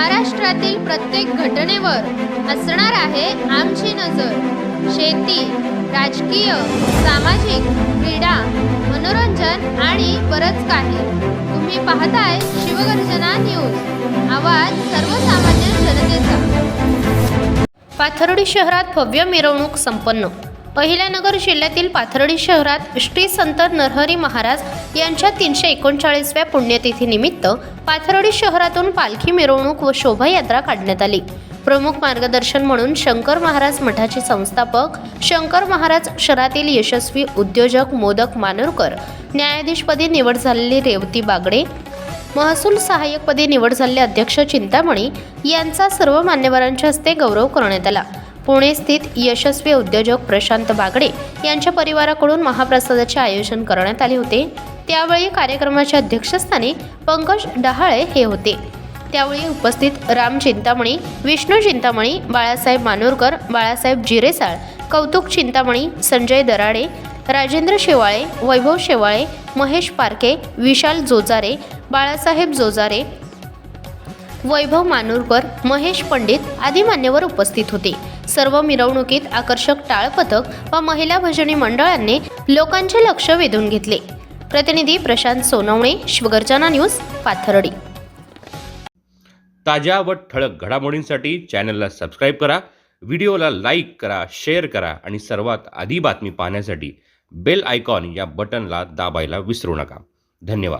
महाराष्ट्रातील प्रत्येक घटनेवर असणार आहे आमची नजर. शेती राजकीय सामाजिक क्रीडा मनोरंजन आणि बरंच काही. तुम्ही पाहताय शिवगर्जना न्यूज. आवाज सर्वसामान्य जनतेचा. पाथर्डी शहरात भव्य मिरवणूक संपन्न. अहिल्यानगर जिल्ह्यातील पाथर्डी शहरात श्री संत नरहरी महाराज यांच्या तीनशे एकोणचाळीसव्या पुण्यतिथीनिमित्त पाथर्डी शहरातून पालखी मिरवणूक व शोभायात्रा काढण्यात आली. प्रमुख मार्गदर्शन म्हणून शंकर महाराज मठाचे संस्थापक शंकर महाराज शहरातील यशस्वी उद्योजक मोदक मानोरकर न्यायाधीशपदी निवड झालेली रेवती बागडे महसूल सहाय्यकपदी निवड झालेले अध्यक्ष चिंतामणी यांचा सर्व मान्यवरांच्या हस्ते गौरव करण्यात आला. पुणे स्थित यशस्वी उद्योजक प्रशांत बागडे यांच्या परिवाराकडून महाप्रसादाचे आयोजन करण्यात आले होते. त्यावेळी कार्यक्रमाच्या अध्यक्षस्थानी पंकज डहाळे हे होते. त्यावेळी उपस्थित राम चिंतामणी विष्णू चिंतामणी बाळासाहेब मानोरकर बाळासाहेब जिरेसाळ कौतुक चिंतामणी संजय दराडे राजेंद्र शेवाळे वैभव शेवाळे महेश पारखे विशाल जोजारे बाळासाहेब जोजारे वैभव मानूरकर महेश पंडित आदी मान्यवर उपस्थित होते. सर्व मिरवणुकीत आकर्षक टाळपथक व महिला भजनी मंडळांनी लोकांचे लक्ष वेधून घेतले. प्रतिनिधी प्रशांत सोनवणे शिवगर्जना न्यूज पाथर्डी. ताज्या व ठळक घडामोडींसाठी चॅनलला सबस्क्राईब करा व्हिडिओला लाईक करा शेअर करा आणि सर्वात आधी बातमी पाहण्यासाठी बेल आयकॉन या बटनला दाबायला विसरू नका. धन्यवाद.